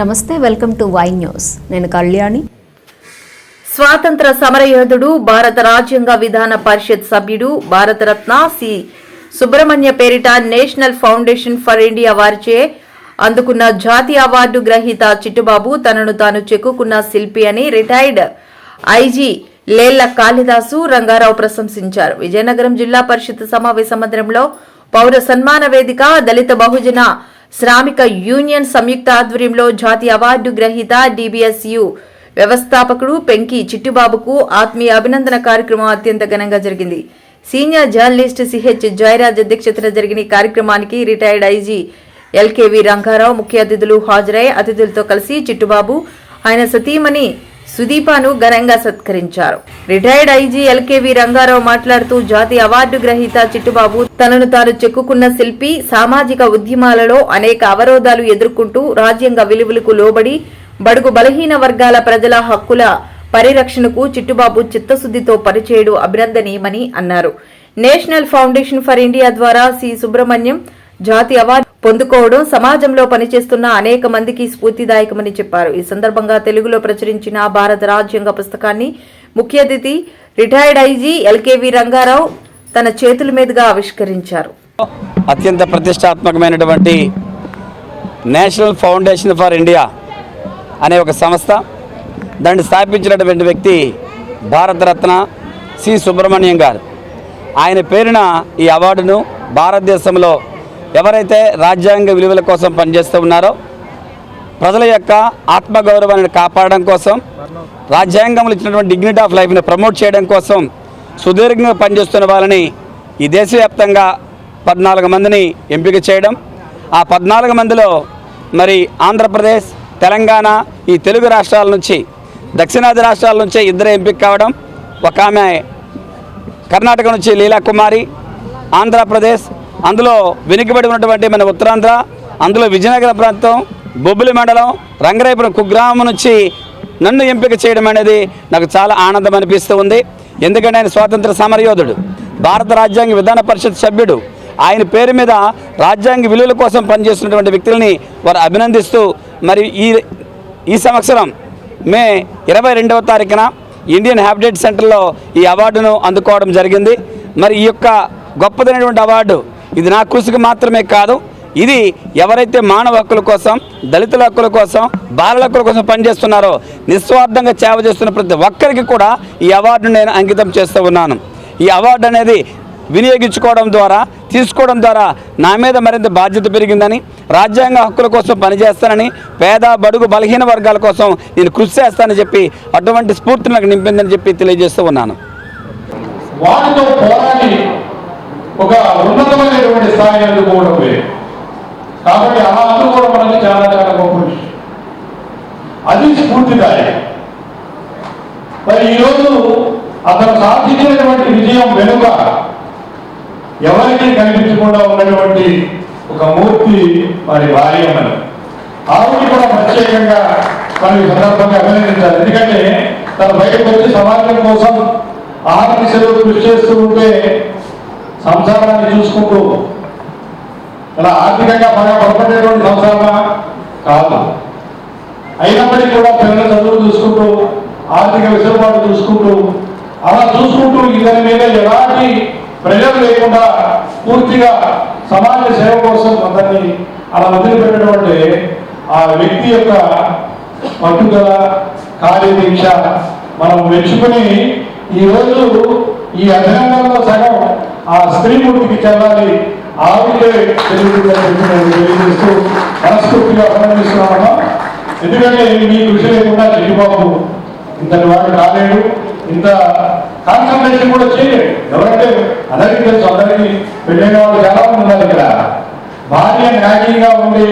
నమస్తే welcome to Y news. నేను కళ్యాణి. స్వాతంత్ర సమరయోధుడు భారత రాజ్యాంగ విధాన పరిషత్ సభ్యుడు భారతరత్న సి. సుబ్రహ్మణ్య పేరిట నేషనల్ ఫౌండేషన్ ఫర్ ఇండియా వారిచే అందుకున్న జాతీయ అవార్డు గ్రహీత చిట్టుబాబు తనను తాను చెక్కుకున్న శిల్పి అని రిటైర్డ్ ఐజీ లేళ్ళ కాళిదాసు రంగారావు ప్రశంసించారు. విజయనగరం జిల్లా పరిషత్ సమావేశ మందిరంలో పౌర సన్మాన వేదిక దళిత బహుజన శ్రామిక యూనియన్ సంయుక్త ఆధ్వర్యంలో జాతీయ అవార్డు గ్రహీత డిబిఎస్యు వ్యవస్థాపకుడు పెంకి చిట్టుబాబుకు ఆత్మీయ అభినందన కార్యక్రమం అత్యంత ఘనంగా జరిగింది. సీనియర్ జర్నలిస్ట్ సిహెచ్ జయరాజ్ అధ్యక్షతన జరిగిన కార్యక్రమానికి రిటైర్డ్ ఐజీ ఎల్కేవి రంగారావు ముఖ్య అతిథులు హాజరై అతిథులతో కలిసి చిట్టుబాబు ఆయన సతీమణి సుదీపాను ఘనంగా సత్కరించారు. రిటైర్డ్ ఐజీ ఎల్కేవి రంగారావు మాట్లాడుతూ జాతీయ అవార్డు గ్రహీత చిట్టుబాబు తనను తాను చెక్కుకున్న శిల్పి సామాజిక ఉద్యమాలలో అనేక అవరోధాలు ఎదుర్కొంటూ రాజ్యాంగ విలువలకు లోబడి బడుగు బలహీన వర్గాల ప్రజల హక్కుల పరిరక్షణకు చిట్టుబాబు చిత్తశుద్ధితో పనిచేయడం అభినందనీయమని అన్నారు. నేషనల్ ఫౌండేషన్ ఫర్ ఇండియా ద్వారా సి సుబ్రహ్మణ్యం జాతీయ అవార్డు పొందుకోవడం సమాజంలో పనిచేస్తున్న అనేక మందికి స్ఫూర్తిదాయకమని చెప్పారు. ఈ సందర్భంగా తెలుగులో ప్రచురించిన భారత రాజ్యాంగ పుస్తకాన్ని ముఖ్య అతిథి రిటైర్డ్ ఐజీ ఎల్కేవి రంగారావు తన చేతుల మీదుగా ఆవిష్కరించారు. అత్యంత ప్రతిష్టాత్మకమైనటువంటి నేషనల్ ఫౌండేషన్ ఫర్ ఇండియా అనే ఒక సంస్థ. దాన్ని స్థాపించినటువంటి వ్యక్తి భారతరత్న సి సుబ్రహ్మణ్యం గారు. ఆయన పేరున ఈ అవార్డును భారతదేశంలో ఎవరైతే రాజ్యాంగ విలువల కోసం పనిచేస్తూ ఉన్నారో ప్రజల యొక్క ఆత్మగౌరవాన్ని కాపాడడం కోసం రాజ్యాంగంలో ఇచ్చినటువంటి డిగ్నిటీ ఆఫ్ లైఫ్ని ప్రమోట్ చేయడం కోసం సుదీర్ఘంగా పనిచేస్తున్న వాళ్ళని ఈ దేశవ్యాప్తంగా పద్నాలుగు మందిని ఎంపిక చేయడం ఆ పద్నాలుగు మందిలో మరి ఆంధ్రప్రదేశ్ తెలంగాణ ఈ తెలుగు రాష్ట్రాల నుంచి దక్షిణాది రాష్ట్రాల నుంచే ఇద్దరు ఎంపిక కావడం ఒక ఆమె కర్ణాటక నుంచి లీలా కుమారి ఆంధ్రప్రదేశ్ అందులో వెనుకబడి ఉన్నటువంటి మన ఉత్తరాంధ్ర అందులో విజయనగరం ప్రాంతం బొబ్బిలి మండలం రంగరాయపురం కుగ్రామం నుంచి నన్ను ఎంపిక చేయడం అనేది నాకు చాలా ఆనందం అనిపిస్తూ ఉంది. ఎందుకంటే ఆయన స్వాతంత్ర సమరయోధుడు భారత రాజ్యాంగ విధాన పరిషత్ సభ్యుడు. ఆయన పేరు మీద రాజ్యాంగ విలువల కోసం పనిచేస్తున్నటువంటి వ్యక్తులని వారు అభినందిస్తూ మరి ఈ ఈ సంవత్సరం మే ఇరవై రెండవ తారీఖున ఇండియన్ హ్యాబిటేట్ సెంటర్లో ఈ అవార్డును అందుకోవడం జరిగింది. మరి ఈ యొక్క గొప్పదైనటువంటి అవార్డు ఇది నా కృషికి మాత్రమే కాదు ఇది ఎవరైతే మానవ హక్కుల కోసం దళితుల హక్కుల కోసం బాలల హక్కుల కోసం పనిచేస్తున్నారో నిస్వార్థంగా సేవ చేస్తున్న ప్రతి ఒక్కరికి కూడా ఈ అవార్డును నేను అంకితం చేస్తూ ఉన్నాను. ఈ అవార్డు అనేది వినియోగించుకోవడం ద్వారా తీసుకోవడం ద్వారా నా మీద మరింత బాధ్యత పెరిగిందని రాజ్యాంగ హక్కుల కోసం పనిచేస్తానని పేద బడుగు బలహీన వర్గాల కోసం నేను కృషి చేస్తానని చెప్పి అటువంటి స్ఫూర్తి నాకు నింపిందని చెప్పి తెలియజేస్తూ ఉన్నాను. పోరాడి ఒక ఉన్నతమైనటువంటి స్థాయిని అందుకోవడం వేరు. కాబట్టి అలా అందుకోవడం అనేది చాలా చాలా గొప్ప విషయం. అది స్ఫూర్తిదాయకం. మరి ఈరోజు అతను సాధించినటువంటి విజయం వెనుక ఎవరికి కనిపించకుండా ఉన్నటువంటి ఒక మూర్తి మరి. భార్యమని ఆవిడ కూడా ప్రత్యేకంగా మరి ఈ సందర్భంగా అభినందించాలి. ఎందుకంటే తన బయటకు వచ్చి సమాజం కోసం ఆర్థిక సెలవు కృషి చేస్తూ ఉంటే సంసారాన్ని చూసుకుంటూ ఇలా ఆర్థికంగా బాగా బలపడేటువంటి సంసారమా? కాదు. అయినప్పటికీ కూడా పిల్లల చదువులు చూసుకుంటూ ఆర్థిక వెసులుబాటు చూసుకుంటూ అలా చూసుకుంటూ ఇతని మీద ఎలాంటి ప్రజలు లేకుండా పూర్తిగా సమాజ సేవ కోసం అతన్ని అలా వదిలిపెట్టినటువంటి ఆ వ్యక్తి యొక్క పట్టుదల కార్యదీక్ష మనం మెచ్చుకుని ఈ రోజు ఈ అభినందనలో సగం ఆ స్త్రీమూర్తికి చెల్లాలి ఆవిడే తెలియజేస్తూ మనస్ఫూర్తిగా అభినందిస్తున్నాను ఎందుకంటే మీ కృషి లేకుండా చెల్లిబాబు ఇంతటి వాడు కాలేడు ఇంత కాన్సన్ట్రేషన్ కూడా చేయలేడు. ఎవరంటే అందరికీ తెలుసు అందరికీ పెళ్ళైన వాళ్ళు చాలా మంది ఉన్నారు ఇక్కడ. భార్య న్యాయంగా ఉండి